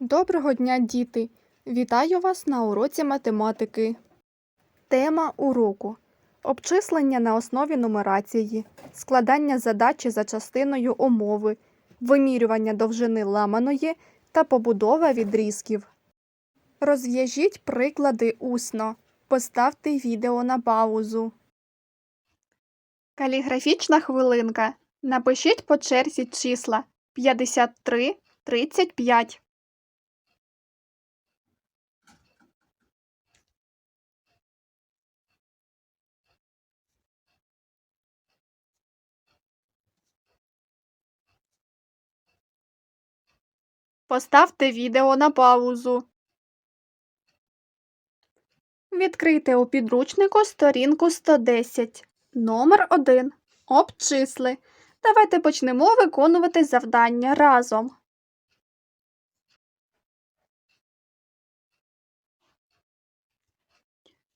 Доброго дня, діти! Вітаю вас на уроці математики. Тема уроку обчислення на основі нумерації, складання задачі за частиною умови, вимірювання довжини ламаної та побудова відрізків. Розв'яжіть приклади усно. Поставте відео на паузу. Каліграфічна хвилинка. Напишіть по черзі числа 53, 35. Поставте відео на паузу. Відкрийте у підручнику сторінку 110. Номер 1. Обчисли. Давайте почнемо виконувати завдання разом.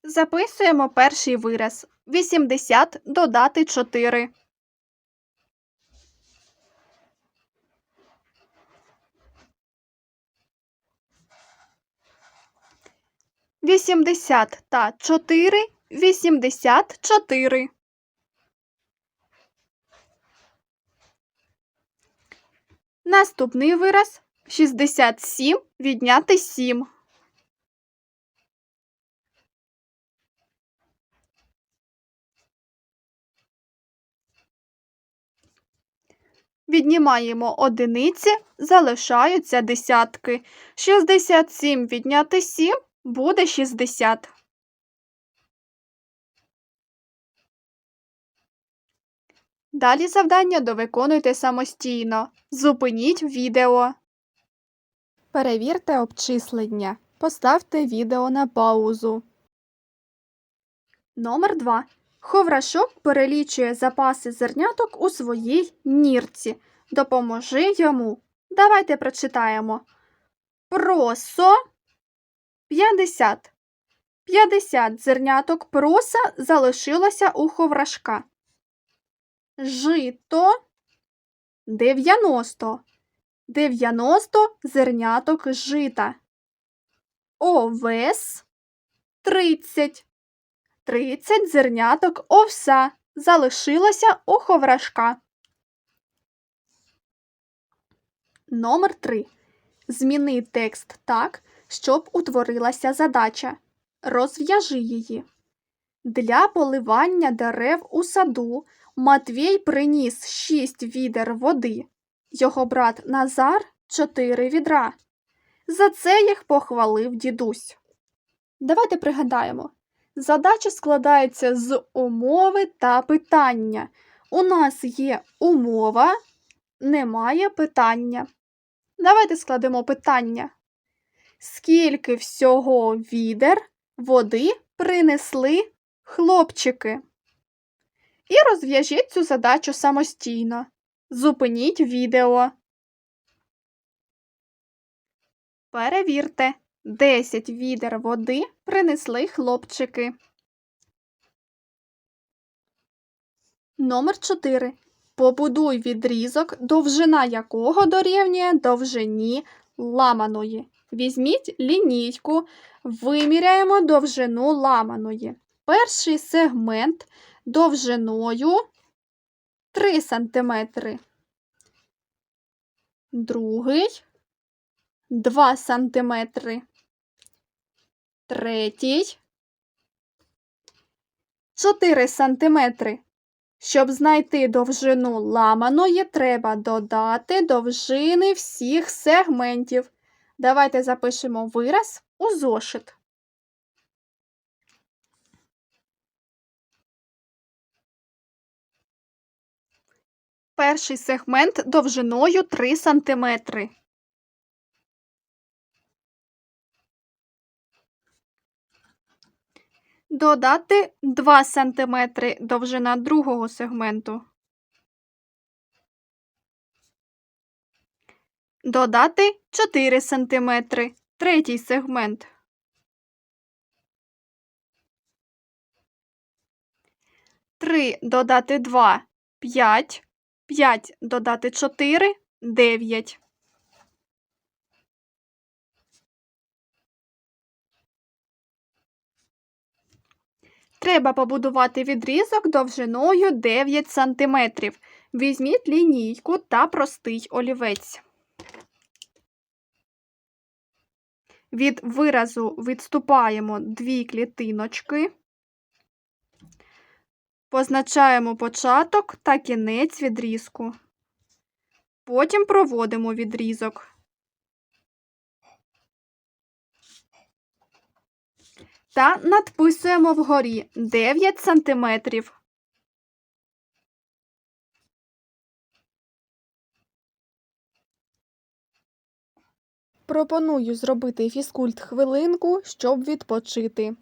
Записуємо перший вираз. 80 додати 4. Вісімдесят та чотири. Вісімдесят чотири. Наступний вираз. Шістдесят сім відняти сім. Віднімаємо одиниці, залишаються десятки. 67 відняти 7 буде 60. Далі завдання довиконуйте самостійно. Зупиніть відео. Перевірте обчислення. Поставте відео на паузу. Номер 2. Ховрашок перелічує запаси зерняток у своїй нірці. Допоможи йому. Давайте прочитаємо. Просо 50. 50 зерняток проса залишилося у ховрашка. Жито 90. 90 зерняток жита. Овес 30. 30 зерняток овса залишилося у ховрашка. Номер 3. Зміни текст так, щоб утворилася задача. Розв'яжи її. Для поливання дерев у саду Матвій приніс 6 відер води. Його брат Назар 4 відра. За це їх похвалив дідусь. Давайте пригадаємо. Задача складається з умови та питання. У нас є умова, немає питання. Давайте складемо питання. Скільки всього відер води принесли хлопчики? І розв'яжіть цю задачу самостійно. Зупиніть відео. Перевірте. 10 відер води принесли хлопчики. Номер 4. Побудуй відрізок, довжина якого дорівнює довжині ламаної. Візьміть лінійку, виміряємо довжину ламаної. Перший сегмент довжиною 3 см. Другий 2 см. Третій 4 см. Щоб знайти довжину ламаної, треба додати довжини всіх сегментів. Давайте запишемо вираз у зошит. Перший сегмент довжиною 3 см. Додати 2 см довжина другого сегменту. Додати 4 см, третій сегмент. Три додати два п'ять. П'ять додати чотири дев'ять. Треба побудувати відрізок довжиною 9 сантиметрів. Візьміть лінійку та простий олівець. Від виразу відступаємо дві клітиночки. Позначаємо початок та кінець відрізку. Потім проводимо відрізок. Та надписуємо вгорі 9 сантиметрів. Пропоную зробити фізкульт хвилинку, щоб відпочити.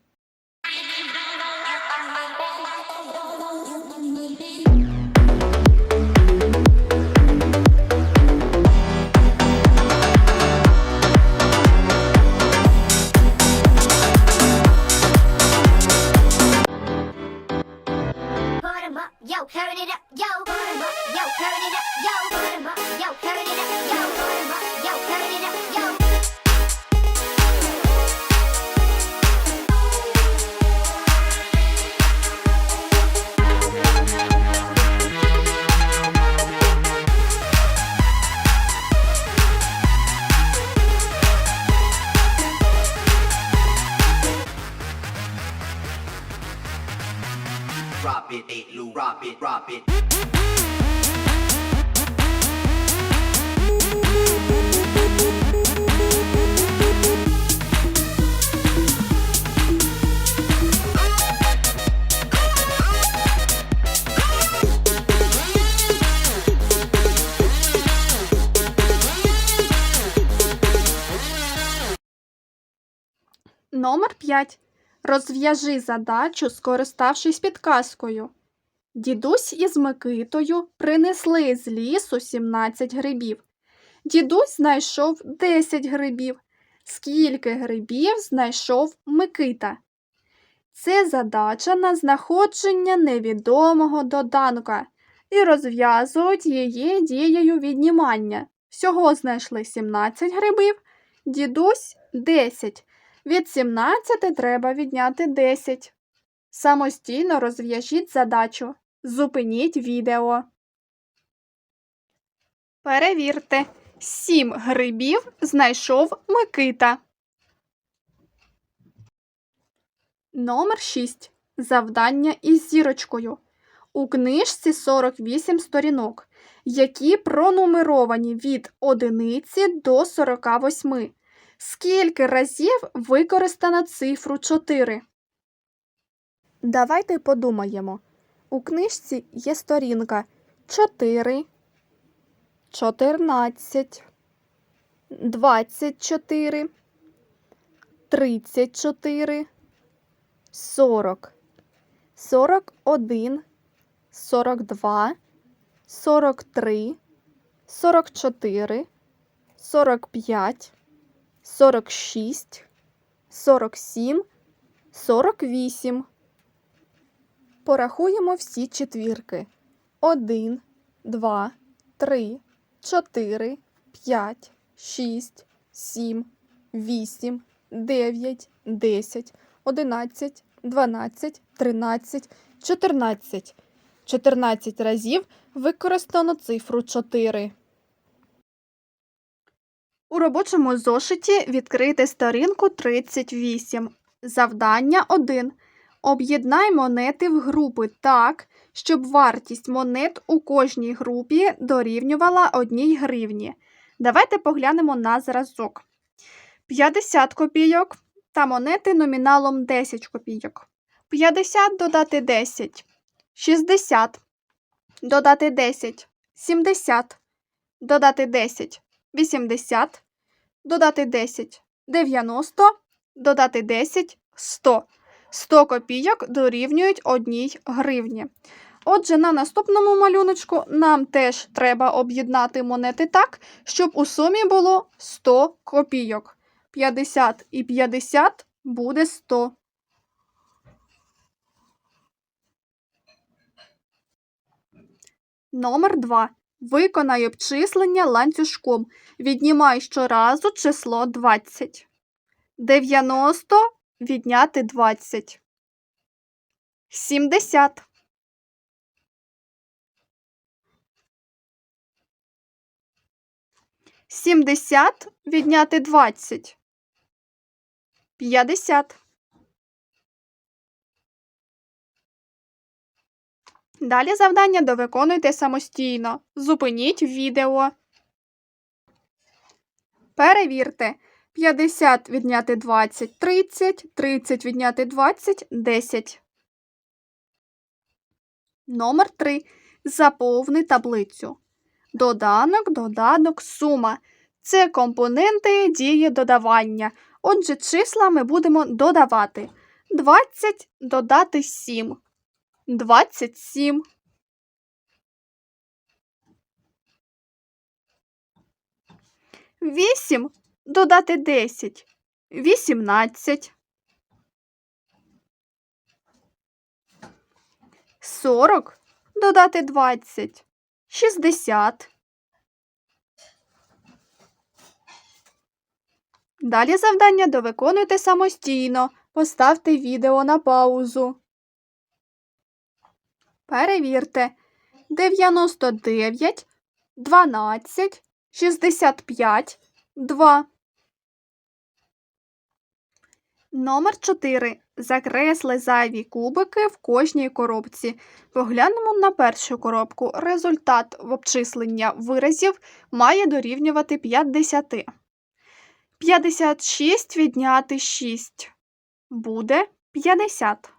5. Розв'яжи задачу, скориставшись підказкою. Дідусь із Микитою принесли з лісу 17 грибів. Дідусь знайшов 10 грибів. Скільки грибів знайшов Микита? Це задача на знаходження невідомого доданка і розв'язують її дією віднімання. Всього знайшли 17 грибів, дідусь 10. Від 17 треба відняти 10. Самостійно розв'яжіть задачу. Зупиніть відео. Перевірте. 7 грибів знайшов Микита. Номер 6. Завдання із зірочкою. У книжці 48 сторінок, які пронумеровані від 1 до 48. Скільки разів використано цифру 4? Давайте подумаємо. У книжці є сторінка 4, 14, 24, 34, 40, 41, 42, 43, 44, 45, 46, 47, 48. Порахуємо всі четвірки. 1, 2, 3, 4, 5, 6, 7, 8, 9, 10, 11, 12, 13, 14. 14 разів використано цифру 4. У робочому зошиті відкрити сторінку 38. Завдання 1. Об'єднай монети в групи так, щоб вартість монет у кожній групі дорівнювала 1 гривні. Давайте поглянемо на зразок. 50 копійок та монети номіналом 10 копійок. 50 додати 10. 60. Додати 10. 70. Додати 10. 80. Додати 10. 90. Додати 10. 100. 100 копійок дорівнюють 1 гривні. Отже, на наступному малюночку нам теж треба об'єднати монети так, щоб у сумі було 100 копійок. 50 і 50 буде 100. Номер 2. Виконай обчислення ланцюжком. Віднімай щоразу число 20. 90 відняти 20. 70. Сімдесят відняти двадцять. П'ятдесят. Далі завдання довиконуйте самостійно. Зупиніть відео. Перевірте. 50 відняти 20 – 30, 30 відняти 20 – 10. Номер 3. Заповни таблицю. Доданок, доданок, сума. Це компоненти дії додавання. Отже, числа ми будемо додавати. 20 додати 7. 27. Вісім додати 10. 18. 40 додати 20. 60. Далі завдання довиконуйте самостійно. Поставте відео на паузу. Перевірте. 99, 12, 65, 2. Номер 4. Закресли зайві кубики в кожній коробці. Поглянемо на першу коробку. Результат в обчисленні виразів має дорівнювати 50. 56 відняти 6 буде 50.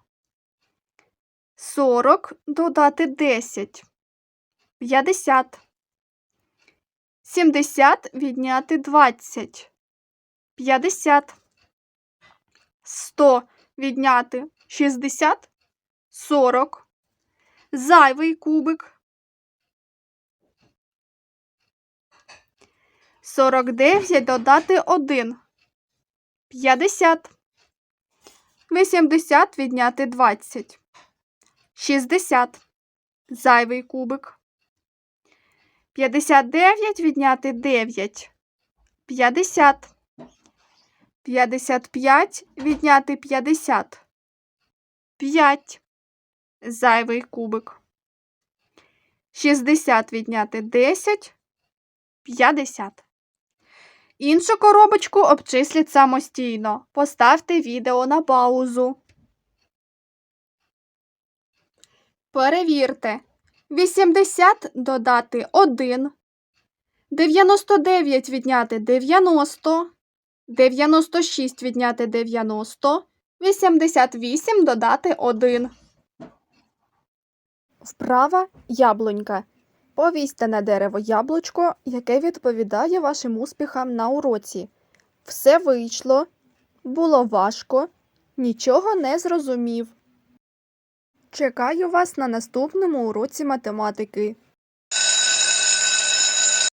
40 додати 10 50. 70 відняти 20 50. 100 відняти 60 40. Зайвий кубик. 49 додати 1 50. 80 відняти 20 60. Зайвий кубик. 59 відняти 9 50. 55 відняти 50. 5. Зайвий кубик. 60 відняти 10. 50. Іншу коробочку обчисліть самостійно. Поставте відео на паузу. Перевірте. 80 додати 1. 99 відняти 90. 96 відняти 90, 88 додати 1. Вправа яблунька. Повісьте на дерево яблучко, яке відповідає вашим успіхам на уроці. Все вийшло. Було важко. Нічого не зрозумів. Чекаю вас на наступному уроці математики.